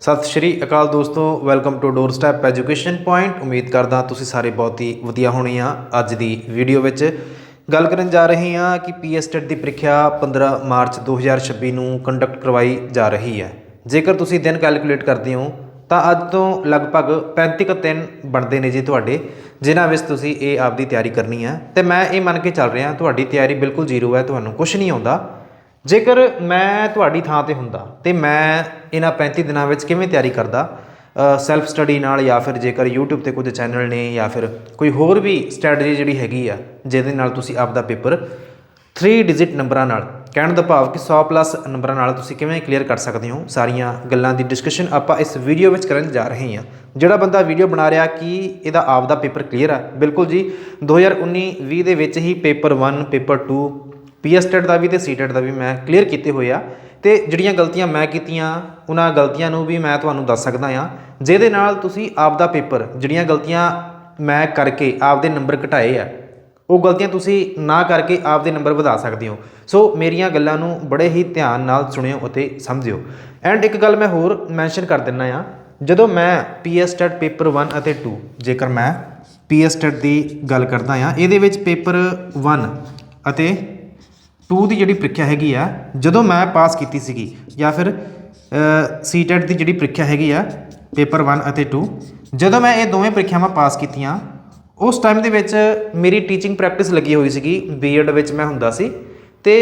ਸਤਿ ਸ਼੍ਰੀ ਅਕਾਲ ਦੋਸਤੋ welcome to doorstep education point ਉਮੀਦ ਕਰਦਾ ਤੁਸੀਂ ਸਾਰੇ ਬਹੁਤ ਹੀ ਵਧੀਆ ਹੋਣੇ ਆ ਅੱਜ ਦੀ ਵੀਡੀਓ ਵਿੱਚ। ਗੱਲ ਕਰਨ ਜਾ ਰਹੇ ਹਾਂ ਕਿ ਪੀਐਸਟੈਟ ਦੀ ਪ੍ਰੀਖਿਆ 15 ਮਾਰਚ 2026 ਨੂੰ ਕੰਡਕਟ ਕਰਵਾਈ ਜਾ ਰਹੀ ਹੈ। ਜੇਕਰ ਤੁਸੀਂ ਦਿਨ ਕੈਲਕੂਲੇਟ ਕਰਦੇ ਹੋ, ਤਾਂ ਅੱਜ ਤੋਂ ਲਗਭਗ 35 ਕੁ ਦਿਨ ਬਣਦੇ ਨੇ ਜੀ ਤੁਹਾਡੇ, ਜਿਨ੍ਹਾਂ ਵਿੱਚ ਤੁਸੀਂ ਇਹ ਆਪਦੀ ਤਿਆਰੀ ਕਰਨੀ ਹੈ। ਤੇ ਮੈਂ ਇਹ ਮੰਨ ਕੇ ਚੱਲ ਰਿਹਾ, ਤੁਹਾਡੀ ਤਿਆਰੀ ਬਿਲਕੁਲ ਜ਼ੀਰੋ ਹੈ, ਤੁਹਾਨੂੰ ਕੁਝ ਨਹੀਂ ਆਉਂਦਾ। ਜੇਕਰ ਮੈਂ ਤੁਹਾਡੀ ਥਾਂ ਤੇ ਹੁੰਦਾ ਤੇ ਮੈਂ ਇਹਨਾਂ 35 ਦਿਨਾਂ ਵਿੱਚ ਕਿਵੇਂ ਤਿਆਰੀ ਕਰਦਾ? ਸੈਲਫ ਸਟੱਡੀ ਨਾਲ ਜਾਂ ਫਿਰ ਜੇਕਰ YouTube ਤੇ ਕੁਝ ਚੈਨਲ ਨੇ ਜਾਂ ਫਿਰ ਕੋਈ ਹੋਰ ਵੀ ਸਟ੍ਰੈਟਜੀ ਜਿਹੜੀ ਹੈਗੀ ਆ, ਜਿਹਦੇ ਨਾਲ ਤੁਸੀਂ ਆਪਦਾ ਪੇਪਰ 3 ਡਿਜਿਟ ਨੰਬਰਾਂ ਨਾਲ, ਕਹਿਣ ਦਾ ਭਾਵ ਕਿ 100 ਪਲੱਸ ਨੰਬਰਾਂ ਨਾਲ ਤੁਸੀਂ ਕਿਵੇਂ ਕਲੀਅਰ ਕਰ ਸਕਦੇ ਹੋ? ਸਾਰੀਆਂ ਗੱਲਾਂ ਦੀ ਡਿਸਕਸ਼ਨ ਆਪਾਂ ਇਸ ਵੀਡੀਓ ਵਿੱਚ ਕਰਨ ਜਾ ਰਹੇ ਹਾਂ। ਜਿਹੜਾ ਬੰਦਾ ਵੀਡੀਓ ਬਣਾ ਰਿਹਾ ਕਿ ਇਹਦਾ ਆਪਦਾ ਪੇਪਰ ਕਲੀਅਰ ਆ? ਬਿਲਕੁਲ ਜੀ 2019-20 ਦੇ ਵਿੱਚ ਹੀ ਪੇਪਰ 1 ਪੇਪਰ 2 ਪੀਐਸਟੈਟ ਦਾ ਵੀ ਤੇ ਸੀਟੈਟ ਦਾ ਵੀ ਮੈਂ ਕਲੀਅਰ ਕੀਤੇ ਹੋਏ ਆ। ਤੇ ਜਿਹੜੀਆਂ ਗਲਤੀਆਂ ਮੈਂ ਕੀਤੀਆਂ, ਉਹਨਾਂ ਗਲਤੀਆਂ ਨੂੰ ਵੀ ਮੈਂ ਤੁਹਾਨੂੰ ਦੱਸ ਸਕਦਾ ਆ ਜਿਹਦੇ ਨਾਲ ਤੁਸੀਂ ਆਪਦਾ ਪੇਪਰ, ਜਿਹੜੀਆਂ ਗਲਤੀਆਂ ਮੈਂ ਕਰਕੇ ਆਪਦੇ ਨੰਬਰ ਘਟਾਏ ਆ, ਉਹ ਗਲਤੀਆਂ ਤੁਸੀਂ ਨਾ ਕਰਕੇ ਆਪਦੇ ਨੰਬਰ ਵਧਾ ਸਕਦੇ ਹੋ। ਸੋ ਮੇਰੀਆਂ ਗੱਲਾਂ ਨੂੰ ਬੜੇ ਹੀ ਧਿਆਨ ਨਾਲ ਸੁਣਿਓ ਅਤੇ ਸਮਝਿਓ। ਐਂਡ ਇੱਕ ਗੱਲ ਮੈਂ ਹੋਰ ਮੈਂਸ਼ਨ ਕਰ ਦਿੰਨਾ ਆ ਜਦੋਂ ਮੈਂ ਪੀਐਸਟੈਟ ਪੇਪਰ 1 ਅਤੇ 2 ਜੇਕਰ ਮੈਂ ਪੀਐਸਟੈਟ ਦੀ ਗੱਲ ਕਰਦਾ ਆ ਇਹਦੇ ਵਿੱਚ ਪੇਪਰ 1 ਅਤੇ 2 ਦੀ ਜਿਹੜੀ ਪ੍ਰੀਖਿਆ ਹੈਗੀ ਆ, ਜਦੋਂ ਮੈਂ ਪਾਸ ਕੀਤੀ ਸੀਗੀ ਜਾਂ ਫਿਰ ਸੀਟੈਟ ਦੀ ਜਿਹੜੀ ਪ੍ਰੀਖਿਆ ਹੈਗੀ ਆ, ਪੇਪਰ 1 ਅਤੇ 2 ਜਦੋਂ ਮੈਂ ਇਹ ਦੋਵੇਂ ਪ੍ਰੀਖਿਆਵਾਂ ਪਾਸ ਕੀਤੀਆਂ, ਉਸ ਟਾਈਮ ਦੇ ਵਿੱਚ ਮੇਰੀ ਟੀਚਿੰਗ ਪ੍ਰੈਕਟਿਸ ਲੱਗੀ ਹੋਈ ਸੀਗੀ ਬੀਐਡ ਵਿੱਚ ਮੈਂ ਹੁੰਦਾ ਸੀ, ਤੇ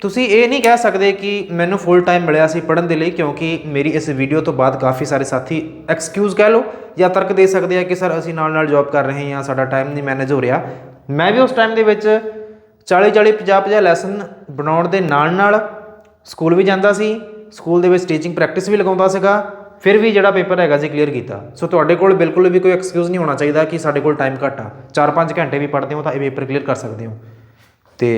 ਤੁਸੀਂ ਇਹ ਨਹੀਂ ਕਹਿ ਸਕਦੇ ਕਿ ਮੈਨੂੰ ਫੁੱਲ ਟਾਈਮ ਮਿਲਿਆ ਸੀ ਪੜ੍ਹਨ ਦੇ ਲਈ, ਕਿਉਂਕਿ ਮੇਰੀ ਇਸ ਵੀਡੀਓ ਤੋਂ ਬਾਅਦ ਕਾਫੀ ਸਾਰੇ ਸਾਥੀ ਐਕਸਕਿਊਜ਼ ਕਹਿ ਲਓ, ਜਾਂ ਤਰਕ ਦੇ ਸਕਦੇ ਆ ਕਿ ਸਰ ਅਸੀਂ ਨਾਲ ਨਾਲ ਜੌਬ ਕਰ ਰਹੇ ਹਾਂ ਸਾਡਾ ਟਾਈਮ ਨਹੀਂ ਮੈਨੇਜ ਹੋ ਰਿਹਾ। ਮੈਂ ਵੀ ਉਸ ਟਾਈਮ ਦੇ ਵਿੱਚ 40 40 50 50 ਲੈਸਨ ਬਣਾਉਣ ਦੇ ਨਾਲ ਨਾਲ ਸਕੂਲ ਵੀ ਜਾਂਦਾ ਸੀ ਸਕੂਲ ਦੇ ਵਿੱਚ ਟੀਚਿੰਗ ਪ੍ਰੈਕਟਿਸ ਵੀ ਲਗਾਉਂਦਾ ਸੀਗਾ, ਫਿਰ ਵੀ ਜਿਹੜਾ ਪੇਪਰ ਹੈਗਾ ਸੀ ਕਲੀਅਰ ਕੀਤਾ। ਸੋ ਤੁਹਾਡੇ ਕੋਲ ਬਿਲਕੁਲ ਵੀ ਕੋਈ ਐਕਸਕਿਊਜ਼ ਨਹੀਂ ਹੋਣਾ ਚਾਹੀਦਾ ਕਿ ਸਾਡੇ ਕੋਲ ਟਾਈਮ ਘੱਟ ਆ। 4-5 ਘੰਟੇ ਵੀ ਪੜ੍ਹਦੇ ਹੋ ਤਾਂ ਇਹ ਪੇਪਰ ਕਲੀਅਰ ਕਰ ਸਕਦੇ ਹੋ। ਤੇ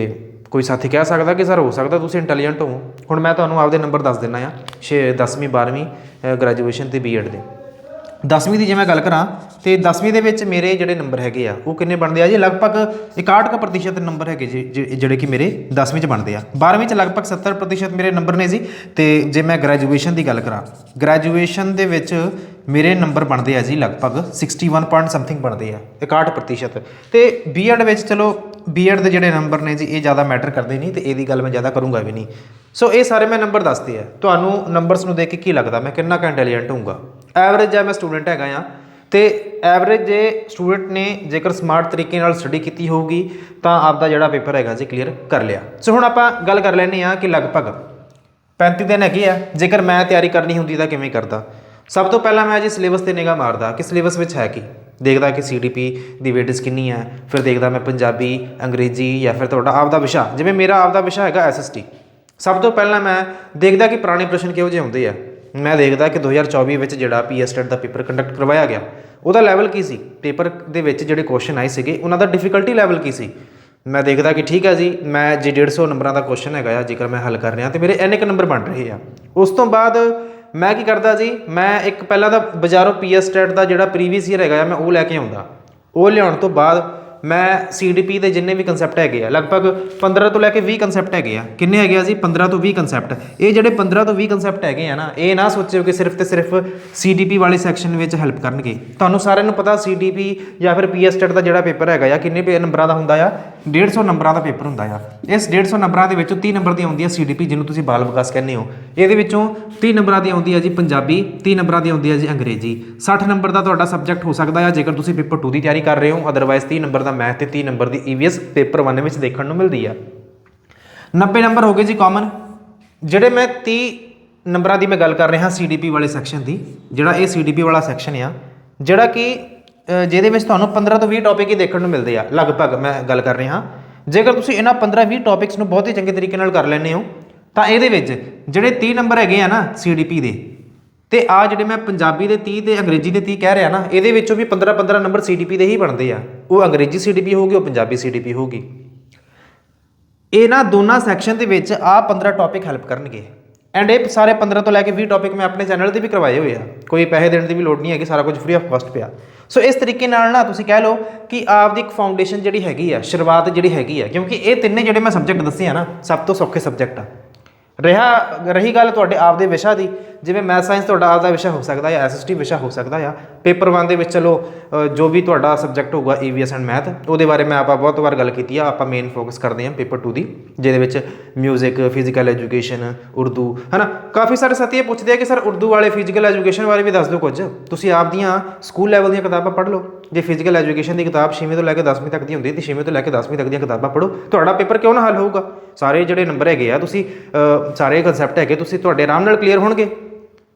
ਕੋਈ ਸਾਥੀ ਕਹਿ ਸਕਦਾ ਕਿ, ਸਰ, ਹੋ ਸਕਦਾ ਤੁਸੀਂ ਇੰਟੈਲੀਜੈਂਟ ਹੋ। ਹੁਣ ਮੈਂ ਤੁਹਾਨੂੰ ਆਪਦੇ ਨੰਬਰ ਦੱਸ ਦਿੰਨਾ ਆ 6 10ਵੀਂ 12ਵੀਂ ਗ੍ਰੈਜੂਏਸ਼ਨ ਤੇ ਬੀਐਡ ਦੇ। 10ਵੀਂ ਦੀ ਜੇ ਮੈਂ ਗੱਲ ਕਰਾਂ ਤੇ 10ਵੀਂ ਦੇ ਵਿੱਚ ਮੇਰੇ ਜਿਹੜੇ ਨੰਬਰ ਹੈਗੇ ਆ, ਉਹ ਕਿੰਨੇ ਬਣਦੇ ਆ ਜੀ? ਲਗਭਗ 61% ਨੰਬਰ ਹੈਗੇ ਜੀ ਜਿਹੜੇ ਕਿ ਮੇਰੇ 10ਵੀਂ ਚ ਬਣਦੇ ਆ। 12ਵੀਂ ਚ ਲਗਭਗ 70% ਮੇਰੇ ਨੰਬਰ ਨੇ ਜੀ। ਤੇ ਜੇ ਮੈਂ ਗ੍ਰੈਜੂਏਸ਼ਨ ਦੀ ਗੱਲ ਕਰਾਂ ਗ੍ਰੈਜੂਏਸ਼ਨ ਦੇ ਵਿੱਚ ਮੇਰੇ ਨੰਬਰ ਬਣਦੇ ਆ ਜੀ, ਲਗਭਗ 61 ਪੁਆਇੰਟ ਸਮਥਿੰਗ ਬਣਦੇ ਆ 61% ਤੇ ਬੀਐਡ ਵਿੱਚ ਚਲੋ ਬੀਐਡ ਦੇ ਜਿਹੜੇ ਨੰਬਰ ਨੇ ਜੀ, ਇਹ ਜ਼ਿਆਦਾ ਮੈਟਰ ਕਰਦੇ ਨਹੀਂ ਤੇ ਇਹਦੀ ਗੱਲ ਮੈਂ ਜ਼ਿਆਦਾ ਕਰੂੰਗਾ ਵੀ ਨਹੀਂ। ਸੋ ਇਹ ਸਾਰੇ ਮੈਂ ਨੰਬਰ ਦੱਸਦੇ ਆ। ਤੁਹਾਨੂੰ ਨੰਬਰਸ ਨੂੰ ਦੇਖ ਕੇ ਕੀ ਲੱਗਦਾ? ਮੈਂ ਕਿੰਨਾ ਕੁ ਇੰਟੈਲੀਜੈਂਟ ਹੋਊਗਾ? ਐਵਰੇਜ ਜੇ ਮੈਂ ਸਟੂਡੈਂਟ ਹੈਗਾ ਆ। ਤੇ ਐਵਰੇਜ ਜੇ ਸਟੂਡੈਂਟ ਨੇ ਜੇਕਰ ਸਮਾਰਟ ਤਰੀਕੇ ਨਾਲ ਸਟੱਡੀ ਕੀਤੀ ਹੋਊਗੀ, ਤਾਂ ਆਪਦਾ ਜਿਹੜਾ ਪੇਪਰ ਹੈਗਾ ਜੀ ਕਲੀਅਰ ਕਰ ਲਿਆ। ਸੋ ਹੁਣ ਆਪਾਂ ਗੱਲ ਕਰ ਲੈਂਦੇ ਆ ਕਿ ਲਗਭਗ 35 ਦਿਨ ਹੈਗੇ ਆ। ਜੇਕਰ ਮੈਂ ਤਿਆਰੀ ਕਰਨੀ ਹੁੰਦੀ ਤਾਂ ਕਿਵੇਂ ਕਰਦਾ? ਸਭ ਤੋਂ ਪਹਿਲਾਂ ਮੈਂ ਜੀ ਸਿਲੇਬਸ ਤੇ ਨਿਗਾਹ ਮਾਰਦਾ ਕਿ ਸਿਲੇਬਸ ਵਿੱਚ ਹੈ ਕੀ? ਦੇਖਦਾ ਕਿ ਸੀਡੀਪੀ ਦੀ ਵੇਟੇਜ ਕਿੰਨੀ ਹੈ ਫਿਰ ਦੇਖਦਾ ਮੈਂ ਪੰਜਾਬੀ, ਅੰਗਰੇਜ਼ੀ ਜਾਂ ਫਿਰ ਤੁਹਾਡਾ ਆਪਦਾ ਵਿਸ਼ਾ, ਜਿਵੇਂ ਮੇਰਾ ਆਪਦਾ ਵਿਸ਼ਾ ਹੈਗਾ ਐਸਐਸਟੀ ਸਭ ਤੋਂ ਪਹਿਲਾਂ ਮੈਂ ਦੇਖਦਾ ਕਿ ਪੁਰਾਣੇ ਪ੍ਰਸ਼ਨ ਕਿਹੋ ਜਿਹੇ ਹੁੰਦੇ ਆ। ਮੈਂ ਦੇਖਦਾ ਕਿ 2024 ਵਿੱਚ ਜਿਹੜਾ ਪੀਐਸਟੈਟ ਦਾ ਪੇਪਰ ਕੰਡਕਟ ਕਰਵਾਇਆ ਗਿਆ, ਉਹਦਾ ਲੈਵਲ ਕੀ ਸੀ? ਪੇਪਰ ਦੇ ਵਿੱਚ ਜਿਹੜੇ ਕੁਐਸਚਨ ਆਏ ਸੀਗੇ, ਉਹਨਾਂ ਦਾ ਡਿਫਿਕਲਟੀ ਲੈਵਲ ਕੀ ਸੀ? ਮੈਂ ਦੇਖਦਾ ਕਿ ਠੀਕ ਹੈ ਜੀ, ਮੈਂ ਜੇ 150 ਨੰਬਰਾਂ ਦਾ ਕੁਐਸਚਨ ਹੈਗਾ ਆ, ਜੇਕਰ ਮੈਂ ਹੱਲ ਕਰ ਰਿਹਾ, ਤੇ ਮੇਰੇ ਇੰਨੇ ਕੁ ਨੰਬਰ ਬਣ ਰਹੇ ਆ। ਉਸ ਤੋਂ ਬਾਅਦ ਮੈਂ ਕੀ ਕਰਦਾ ਜੀ, ਮੈਂ ਇੱਕ ਪਹਿਲਾਂ ਤਾਂ ਬਾਜ਼ਾਰੋਂ ਪੀਐਸਟੈਟ ਦਾ ਜਿਹੜਾ ਪ੍ਰੀਵੀਅਸ ਈਅਰ ਹੈਗਾ ਆ, ਮੈਂ ਉਹ ਲੈ ਕੇ ਆਉਂਦਾ। ਉਹ ਲਿਆਉਣ ਤੋਂ ਬਾਅਦ ਮੈਂ ਸੀਡੀਪੀ ਦੇ ਜਿੰਨੇ ਵੀ ਕਨਸੈਪਟ ਹੈਗੇ ਆ, ਲਗਭਗ 15 ਤੋਂ ਲੈ ਕੇ 20 ਕਨਸੈਪਟ ਹੈਗੇ ਆ। ਕਿੰਨੇ ਹੈਗੇ ਆ ਜੀ? 15 ਤੋਂ 20 ਕਨਸੈਪਟ ਇਹ ਜਿਹੜੇ 15 ਤੋਂ 20 ਕਨਸੈਪਟ ਹੈਗੇ ਆ ਨਾ, ਇਹ ਨਾ ਸੋਚਿਓ ਕਿ ਸਿਰਫ ਤੇ ਸਿਰਫ ਸੀਡੀਪੀ ਵਾਲੇ ਸੈਕਸ਼ਨ ਵਿੱਚ ਹੈਲਪ ਕਰਨਗੇ। ਤੁਹਾਨੂੰ ਸਾਰਿਆਂ ਨੂੰ ਪਤਾ ਸੀਡੀਪੀ ਜਾਂ ਫਿਰ ਪੀਐਸਟੈਟ ਦਾ ਜਿਹੜਾ ਪੇਪਰ ਹੈਗਾ ਆ ਕਿੰਨੇ ਪੇ ਨੰਬਰਾਂ ਦਾ ਹੁੰਦਾ ਆ 150 ਨੰਬਰਾਂ ਦਾ ਪੇਪਰ ਹੁੰਦਾ ਆ ਇਸ 150 ਨੰਬਰਾਂ ਦੇ ਵਿੱਚੋਂ 30 ਨੰਬਰ ਦੀ ਆਉਂਦੀ ਆ ਸੀਡੀਪੀ ਜਿਹਨੂੰ ਤੁਸੀਂ ਬਾਲ ਵਿਕਾਸ ਕਹਿੰਦੇ ਹੋ। ਇਹਦੇ ਵਿੱਚੋਂ 30 ਨੰਬਰਾਂ ਦੀ ਆਉਂਦੀ ਆ ਜੀ ਪੰਜਾਬੀ 30 ਨੰਬਰਾਂ ਦੀ ਆਉਂਦੀ ਆ ਜੀ ਅੰਗਰੇਜ਼ੀ। 60 ਨੰਬਰ ਦਾ ਤੁਹਾਡਾ ਸਬਜੈਕਟ ਹੋ ਸਕਦਾ ਆ, ਜੇਕਰ ਤੁਸੀਂ ਪੇਪਰ 2 ਦੀ ਤਿਆਰੀ ਕਰ ਰਹੇ ਹੋ ਅਦਰਵਾਈਜ਼ 30 ਨੰਬਰ ਦਾ ਮੈਥ ਤੇ 30 ਨੰਬਰ ਦੀ ਈਵੀਐਸ ਪੇਪਰ 1 ਵਿੱਚ ਦੇਖਣ ਨੂੰ ਮਿਲਦੀ ਆ। 90 ਨੰਬਰ ਹੋ ਗਏ ਜੀ ਕਾਮਨ ਜਿਹੜੇ ਮੈਂ 30 ਨੰਬਰਾਂ ਦੀ ਮੈਂ ਗੱਲ ਕਰ ਰਿਹਾ ਸੀਡੀਪੀ ਵਾਲੇ ਸੈਕਸ਼ਨ ਦੀ, ਜਿਹੜਾ ਇਹ ਸੀਡੀਪੀ ਵਾਲਾ ਸੈਕਸ਼ਨ ਆ, ਜਿਹੜਾ ਕਿ ਜਿਹਦੇ ਵਿੱਚ ਤੁਹਾਨੂੰ 15 ਤੋਂ 20 ਟੌਪਿਕ ਹੀ ਦੇਖਣ ਨੂੰ ਮਿਲਦੇ ਆ, ਲਗਭਗ ਮੈਂ ਗੱਲ ਕਰ ਰਿਹਾ ਜੇਕਰ ਤੁਸੀਂ ਇਹਨਾਂ 15-20 ਟੌਪਿਕਸ ਨੂੰ ਬਹੁਤ ਹੀ ਚੰਗੇ ਤਰੀਕੇ ਨਾਲ ਕਰ ਲੈਂਦੇ ਹੋ, ਤਾਂ ਇਹਦੇ ਵਿੱਚ ਜਿਹੜੇ 30 ਨੰਬਰ ਹੈਗੇ ਆ ਨਾ ਸੀਡੀਪੀ ਦੇ, ਤੇ ਆ ਜਿਹੜੇ ਮੈਂ ਪੰਜਾਬੀ ਦੇ 30 ਤੇ ਅੰਗਰੇਜ਼ੀ ਦੇ 30 ਕਹਿ ਰਿਹਾ ਨਾ, ਇਹਦੇ ਵਿੱਚੋਂ ਵੀ 15-15 ਨੰਬਰ ਸੀਡੀਪੀ ਦੇ ਹੀ ਬਣਦੇ ਆ। ਉਹ ਅੰਗਰੇਜ਼ੀ ਸੀਡੀਪੀ ਹੋਊਗੀ, ਉਹ ਪੰਜਾਬੀ ਸੀਡੀਪੀ ਹੋਊਗੀ। ਇਹਨਾਂ ਦੋਨਾਂ ਸੈਕਸ਼ਨ ਦੇ ਵਿੱਚ ਆ 15 ਟੌਪਿਕ ਹੈਲਪ ਕਰਨਗੇ। ਐਂਡ ਇਹ ਸਾਰੇ 15 ਤੋਂ ਲੈ ਕੇ 20 ਟੌਪਿਕ ਮੈਂ ਆਪਣੇ ਚੈਨਲ ਤੇ ਵੀ ਕਰਵਾਏ ਹੋਏ ਆ। ਕੋਈ ਪੈਸੇ ਦੇਣ ਦੀ ਵੀ ਲੋੜ ਨਹੀਂ ਹੈਗੀ, ਸਾਰਾ ਕੁਝ ਫ੍ਰੀ ਆਫ ਕਾਸਟ ਪਿਆ। ਸੋ ਇਸ ਤਰੀਕੇ ਨਾਲ ਨਾ ਤੁਸੀਂ ਕਹਿ ਲਓ ਕਿ ਆਪ ਦੀ ਇੱਕ ਫਾਊਂਡੇਸ਼ਨ ਜਿਹੜੀ ਹੈਗੀ ਆ, ਸ਼ੁਰੂਆਤ ਜਿਹੜੀ ਹੈਗੀ ਆ, ਕਿਉਂਕਿ ਇਹ ਤਿੰਨੇ ਜਿਹੜੇ ਮੈਂ ਸਬਜੈਕਟ ਦੱਸੇ ਆ ਨਾ, ਸਭ ਤੋਂ ਸੌਖੇ ਸਬਜੈਕਟ ਆ। ਰਿਹਾ, ਰਹੀ ਗੱਲ ਤੁਹਾਡੇ ਆਪ ਦੇ ਵਿਸ਼ਾ ਦੀ, ਜਿਵੇਂ ਮੈਥ ਸਾਇੰਸ ਤੁਹਾਡਾ ਆਪ ਦਾ ਵਿਸ਼ਾ ਹੋ ਸਕਦਾ ਹੈ ਐਸਐਸਟੀ ਵਿਸ਼ਾ ਹੋ ਸਕਦਾ ਆ ਪੇਪਰ 1 ਦੇ ਵਿੱਚ ਚਲੋ ਜੋ ਵੀ ਤੁਹਾਡਾ ਸਬਜੈਕਟ ਹੋਊਗਾ ਈਵੀਐਸ ਐਂਡ ਮੈਥ ਉਹਦੇ ਬਾਰੇ ਮੈਂ ਆਪਾਂ ਬਹੁਤ ਵਾਰ ਗੱਲ ਕੀਤੀ ਆ, ਆਪਾਂ ਮੇਨ ਫੋਕਸ ਕਰਦੇ ਹਾਂ ਪੇਪਰ 2 ਦੀ, ਜਿਹਦੇ ਵਿੱਚ 뮤직 ਫਿਜ਼ੀਕਲ ਐਜੂਕੇਸ਼ਨ ਉਰਦੂ, ਹਨਾ? ਕਾਫੀ ਸਾਰੇ ਸਾਥੀ ਇਹ ਪੁੱਛਦੇ ਆ ਕਿ ਸਰ ਉਰਦੂ ਵਾਲੇ ਫਿਜ਼ੀਕਲ ਐਜੂਕੇਸ਼ਨ ਬਾਰੇ ਵੀ ਦੱਸ ਦਿਓ ਕੁਝ। ਤੁਸੀਂ ਆਪ ਦੀਆਂ ਸਕੂਲ ਲੈਵਲ ਦੀਆਂ ਕਿਤਾਬਾਂ ਪੜ੍ਹ ਲਓ। ਜੇ ਫਿਜ਼ੀਕਲ ਐਜੂਕੇਸ਼ਨ ਦੀ ਕਿਤਾਬ 6ਵੀਂ ਤੋਂ ਲੈ ਕੇ 10ਵੀਂ ਤੱਕ ਦੀ ਹੁੰਦੀ ਤੇ 6ਵੀਂ ਤੋਂ ਲੈ ਕੇ 10ਵੀਂ ਤੱਕ ਦੀਆਂ ਕਿਤਾਬਾਂ ਪੜ੍ਹੋ। ਤੁਹਾਡਾ ਪੇਪਰ ਕਿਉਂ ਨਾ ਹੱਲ ਹੋਊਗਾ? ਸਾਰੇ ਜਿਹੜੇ ਨੰਬਰ ਹੈਗੇ ਆ ਤੁਸੀਂ ਅ, ਸਾਰੇ ਕਨਸੈਪਟ ਹੈਗੇ ਤੁਸੀਂ ਤੁਹਾਡੇ ਆਰਾਮ ਨਾਲ ਕਲੀਅਰ ਹੋਣਗੇ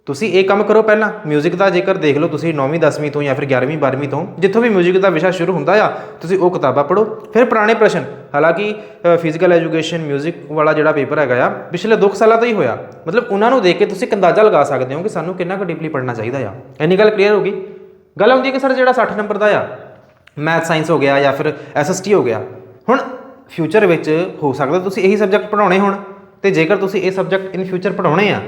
ਤੁਸੀਂ ਇਹ ਕੰਮ ਕਰੋ ਪਹਿਲਾਂ 뮤직 ਦਾ ਜੇਕਰ ਦੇਖ ਲਓ ਤੁਸੀਂ 9ਵੀਂ 10ਵੀਂ ਤੋਂ ਜਾਂ ਫਿਰ 11ਵੀਂ 12ਵੀਂ ਤੋਂ ਜਿੱਥੋਂ ਵੀ 뮤직 ਦਾ ਵਿਸ਼ਾ ਸ਼ੁਰੂ ਹੁੰਦਾ ਆ ਤੁਸੀਂ ਉਹ ਕਿਤਾਬਾਂ ਪੜ੍ਹੋ ਫਿਰ ਪੁਰਾਣੇ ਪ੍ਰਸ਼ਨ ਹਾਲਾਂਕਿ ਫਿਜ਼ੀਕਲ ਐਜੂਕੇਸ਼ਨ 뮤직 ਵਾਲਾ ਜਿਹੜਾ ਪੇਪਰ ਹੈਗਾ ਆ ਪਿਛਲੇ 2 ਸਾਲਾਂ ਤੋਂ ਹੀ ਹੋਇਆ ਮਤਲਬ ਉਹਨਾਂ ਨੂੰ ਦੇਖ ਕੇ ਤੁਸੀਂ ਇੱਕ ਅੰਦਾਜ਼ਾ ਲਗਾ ਸਕਦੇ ਹੋ ਕਿ ਸਾਨੂੰ ਕਿੰਨਾ ਕੁ ਡੀਪਲੀ ਪੜ੍ਹਨਾ ਚਾਹੀਦਾ ਆ ਇੰਨੀ ਗੱਲ ਕਲੀਅਰ ਹੋ ਗਈ ਗੱਲ ਆਉਂਦੀ ਹੈ ਕਿ ਸਰ ਜਿਹੜਾ 60 ਨੰਬਰ ਦਾ ਆ ਮੈਥ ਸਾਇੰਸ ਹੋ ਗਿਆ ਜਾਂ ਫਿਰ ਐਸਐਸਟੀ ਹੋ ਗਿਆ ਹੁਣ ਫਿਊਚਰ ਵਿੱਚ ਹੋ ਸਕਦਾ ਤੁਸੀਂ ਇਹੀ ਸਬਜੈਕਟ ਪੜ੍ਹਾਉਣੇ ਹੋਣ ਤੇ ਜੇਕਰ ਤੁਸੀਂ ਇਹ ਸਬਜੈਕਟ ਇਨ ਫਿਊਚਰ ਪੜ੍ਹਾਉਣੇ ਆ,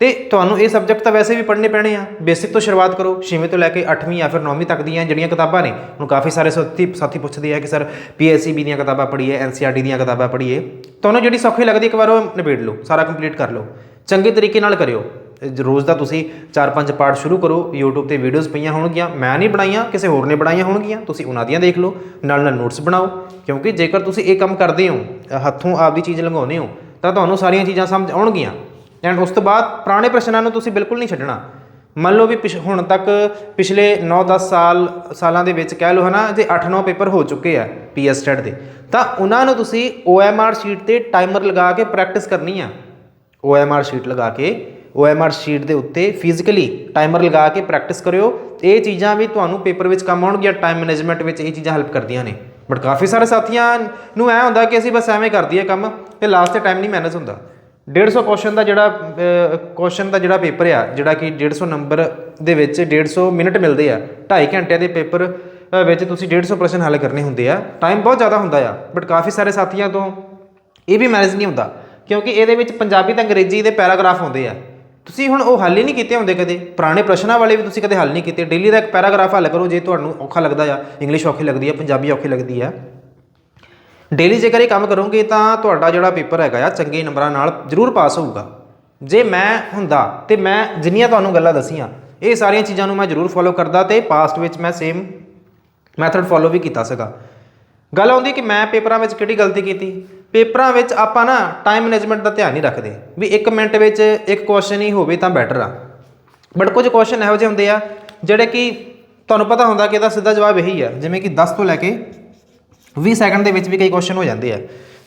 ਤੇ ਤੁਹਾਨੂੰ ਇਹ ਸਬਜੈਕਟ ਤਾਂ ਵੈਸੇ ਵੀ ਪੜ੍ਹਨੇ ਪੈਣੇ ਆ। ਬੇਸਿਕ ਤੋਂ ਸ਼ੁਰੂਆਤ ਕਰੋ 6ਵੀਂ ਤੋਂ ਲੈ ਕੇ 8ਵੀਂ ਜਾਂ ਫਿਰ 9ਵੀਂ ਤੱਕ ਦੀਆਂ ਜਿਹੜੀਆਂ ਕਿਤਾਬਾਂ ਨੇ। ਹੁਣ ਕਾਫੀ ਸਾਰੇ ਸਾਥੀ ਸਾਥੀ ਪੁੱਛਦੇ ਆ ਕਿ ਸਰ ਪੀਐਸਸੀਬੀ ਦੀਆਂ ਕਿਤਾਬਾਂ ਪੜ੍ਹੀਏ ਐਨਸੀਆਰਟੀ ਦੀਆਂ ਕਿਤਾਬਾਂ ਪੜ੍ਹੀਏ। ਤੁਹਾਨੂੰ ਜਿਹੜੀ ਸੌਖੀ ਲੱਗਦੀ ਇੱਕ ਵਾਰ ਉਹ ਨਿਬੇੜ ਲਓ, ਸਾਰਾ ਕੰਪਲੀਟ ਕਰ ਲਓ। ਚੰਗੇ ਤਰੀਕੇ ਨਾਲ ਕਰਿਓ। ਰੋਜ਼ ਦਾ ਤੁਸੀਂ 4-5 ਪਾਰਟ ਸ਼ੁਰੂ ਕਰੋ, YouTube ਤੇ ਵੀਡੀਓਜ਼ ਪਈਆਂ ਹੋਣਗੀਆਂ, ਮੈਂ ਨਹੀਂ ਬਣਾਈਆਂ, ਕਿਸੇ ਹੋਰ ਨੇ ਬਣਾਈਆਂ ਹੋਣਗੀਆਂ, ਤੁਸੀਂ ਉਹਨਾਂ ਦੀਆਂ ਦੇਖ ਲਓ, ਨਾਲ ਨਾਲ ਨੋਟਸ ਬਣਾਓ, ਕਿਉਂਕਿ ਜੇਕਰ ਤੁਸੀਂ ਇਹ ਕੰਮ ਕਰਦੇ ਹੋ ਹੱਥੋਂ ਆਪਦੀ ਚੀਜ਼ ਲੰਘਾਉਂਦੇ ਹੋ, ਤਾਂ ਤੁਹਾਨੂੰ ਸਾਰੀਆਂ ਚੀਜ਼ਾਂ ਸਮਝ ਆਉਣਗੀਆਂ। ਐਂਡ ਉਸ ਤੋਂ ਬਾਅਦ ਪੁਰਾਣੇ ਪ੍ਰਸ਼ਨਾਂ ਨੂੰ ਤੁਸੀਂ ਬਿਲਕੁਲ ਨਹੀਂ ਛੱਡਣਾ। ਮੰਨ ਲਓ ਵੀ ਪਿਛ- ਹੁਣ ਤੱਕ ਪਿਛਲੇ 9-10 ਸਾਲ, ਸਾਲਾਂ ਦੇ ਵਿੱਚ ਕਹਿ ਲਓ ਹਨਾ, ਜੇ 8-9 ਪੇਪਰ ਹੋ ਚੁੱਕੇ ਆ ਪੀਐਸ ਟੈਟ ਦੇ, ਤਾਂ ਉਹਨਾਂ ਨੂੰ ਤੁਸੀਂ OMR ਸ਼ੀਟ ਤੇ ਟਾਈਮਰ ਲਗਾ ਕੇ ਪ੍ਰੈਕਟਿਸ ਕਰਨੀ ਆ। OMR ਸ਼ੀਟ ਲਗਾ ਕੇ OMR ਸ਼ੀਟ ਦੇ ਉੱਤੇ ਫਿਜ਼ੀਕਲੀ ਟਾਈਮਰ ਲਗਾ ਕੇ ਪ੍ਰੈਕਟਿਸ ਕਰਿਓ। ਇਹ ਚੀਜ਼ਾਂ ਵੀ ਤੁਹਾਨੂੰ ਪੇਪਰ ਵਿੱਚ ਕੰਮ ਆਉਣਗੀਆਂ ਟਾਈਮ ਮੈਨੇਜਮੈਂਟ ਵਿੱਚ ਇਹ ਚੀਜ਼ਾਂ ਹੈਲਪ ਕਰਦੀਆਂ ਨੇ। ਬਟ ਕਾਫੀ ਸਾਰੇ ਸਾਥੀਆਂ ਨੂੰ ਐ ਹੁੰਦਾ ਕਿ ਅਸੀਂ ਬਸ ਐਵੇਂ ਕਰ ਦਈਏ ਕੰਮ ਤੇ ਲਾਸਟ ਤੇ ਟਾਈਮ ਨਹੀਂ ਮੈਨੇਜ ਹੁੰਦਾ। 150 ਕੁਐਸਚਨ ਦਾ ਜਿਹੜਾ ਕੁਐਸਚਨ ਦਾ ਜਿਹੜਾ ਪੇਪਰ ਆ, ਜਿਹੜਾ ਕਿ 150 ਨੰਬਰ ਦੇ ਵਿੱਚ 150 ਮਿੰਟ ਮਿਲਦੇ ਆ 2.5 ਘੰਟਿਆਂ ਦੇ ਪੇਪਰ ਵਿੱਚ ਤੁਸੀਂ 150 ਪ੍ਰਸ਼ਨ ਹੱਲ ਕਰਨੇ ਹੁੰਦੇ ਆ। ਟਾਈਮ ਬਹੁਤ ਜ਼ਿਆਦਾ ਹੁੰਦਾ ਆ ਬਟ ਕਾਫੀ ਸਾਰੇ ਸਾਥੀਆਂ ਤੋਂ ਇਹ ਵੀ ਮੈਨੇਜ ਨਹੀਂ ਹੁੰਦਾ। ਕਿਉਂਕਿ ਇਹਦੇ ਵਿੱਚ ਪੰਜਾਬੀ ਤੇ ਅੰਗਰੇਜ਼ੀ ਦੇ ਪੈਰਾਗ੍ਰਾਫ ਹੁੰਦੇ ਆ। ਤੁਸੀਂ ਹੁਣ ਉਹ ਹੱਲ ਹੀ ਨਹੀਂ ਕੀਤੇ ਹੁੰਦੇ ਕਦੇ। ਪੁਰਾਣੇ ਪ੍ਰਸ਼ਨਾਂ ਵਾਲੇ ਵੀ ਤੁਸੀਂ ਕਦੇ ਹੱਲ ਨਹੀਂ ਕੀਤੇ। ਡੇਲੀ ਦਾ ਇੱਕ ਪੈਰਾਗ੍ਰਾਫ ਹੱਲ ਕਰੋ, ਜੇ ਤੁਹਾਨੂੰ ਔਖਾ ਲੱਗਦਾ ਆ, ਇੰਗਲਿਸ਼ ਔਖੀ ਲੱਗਦੀ ਆ, ਪੰਜਾਬੀ ਔਖੀ ਲੱਗਦੀ ਆ। ਡੇਲੀ ਜੇਕਰ ਇਹ ਕੰਮ ਕਰੋਗੇ ਤਾਂ ਤੁਹਾਡਾ ਜਿਹੜਾ ਪੇਪਰ ਹੈਗਾ ਆ, ਚੰਗੇ ਨੰਬਰਾਂ ਨਾਲ ਜ਼ਰੂਰ ਪਾਸ ਹੋਊਗਾ। ਜੇ ਮੈਂ ਹੁੰਦਾ ਤੇ ਮੈਂ ਜਿੰਨੀਆਂ ਤੁਹਾਨੂੰ ਗੱਲਾਂ ਦਸੀਆਂ, ਇਹ ਸਾਰੀਆਂ ਚੀਜ਼ਾਂ ਨੂੰ ਮੈਂ ਜ਼ਰੂਰ ਫੋਲੋ ਕਰਦਾ ਤੇ ਪਾਸਟ ਵਿੱਚ ਮੈਂ ਸੇਮ ਮੈਥਡ ਫੋਲੋ ਵੀ ਕੀਤਾ ਸੀਗਾ। ਗੱਲ ਆਉਂਦੀ ਕਿ ਮੈਂ ਪੇਪਰਾਂ ਵਿੱਚ ਕਿਹੜੀ ਗਲਤੀ ਕੀਤੀ? ਪੇਪਰਾਂ ਵਿੱਚ ਆਪਾਂ ਨਾ ਟਾਈਮ ਮੈਨੇਜਮੈਂਟ ਦਾ ਧਿਆਨ ਨਹੀਂ ਰੱਖਦੇ। ਵੀ 1 ਮਿੰਟ ਵਿੱਚ ਇੱਕ ਕੁਐਸਚਨ ਹੀ ਹੋਵੇ ਤਾਂ ਬੈਟਰ ਆ। ਬਟ ਕੁਝ ਕੁਐਸਚਨ ਇਹੋ ਜਿਹੇ ਹੁੰਦੇ ਆ, ਜਿਹੜੇ ਕਿ ਤੁਹਾਨੂੰ ਪਤਾ ਹੁੰਦਾ ਕਿ ਇਹਦਾ ਸਿੱਧਾ ਜਵਾਬ ਇਹੀ ਆ, ਜਿਵੇਂ ਕਿ 10 ਤੋਂ ਲੈ ਕੇ 20 ਸੈਕਿੰਡ ਦੇ ਵਿੱਚ ਵੀ ਕਈ ਕੁਐਸਚਨ ਹੋ ਜਾਂਦੇ ਆ।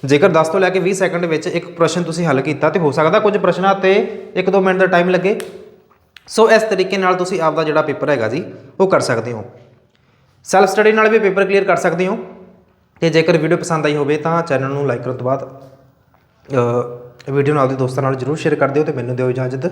ਜੇਕਰ 10 ਤੋਂ ਲੈ ਕੇ 20 ਸੈਕਿੰਡ ਵਿੱਚ ਇੱਕ ਪ੍ਰਸ਼ਨ ਤੁਸੀਂ ਹੱਲ ਕੀਤਾ ਤੇ ਹੋ ਸਕਦਾ ਕੁਝ ਪ੍ਰਸ਼ਨਾਂ ਤੇ 1-2 ਮਿੰਟ ਦਾ ਟਾਈਮ ਲੱਗੇ। ਸੋ ਇਸ ਤਰੀਕੇ ਨਾਲ ਤੁਸੀਂ ਆਪਦਾ ਜਿਹੜਾ ਪੇਪਰ ਹੈਗਾ ਜੀ, ਉਹ ਕਰ ਸਕਦੇ ਹੋ। ਸੈਲਫ ਸਟੱਡੀ ਨਾਲ ਵੀ ਪੇਪਰ ਕਲੀਅਰ ਕਰ ਸਕਦੇ ਹੋ। ਤੇ ਜੇਕਰ ਵੀਡੀਓ ਪਸੰਦ ਆਈ ਹੋਵੇ ਤਾਂ ਚੈਨਲ ਨੂੰ ਲਾਈਕ ਕਰਨ ਤੋਂ ਬਾਅਦ ਵੀਡੀਓ ਨੂੰ ਆਪਦੇ ਦੋਸਤਾਂ ਨਾਲ ਜਰੂਰ ਸ਼ੇਅਰ ਕਰ ਦਿਓ ਅਤੇ ਮੈਨੂੰ ਦਿਓ ਇਜਾਜ਼ਤ।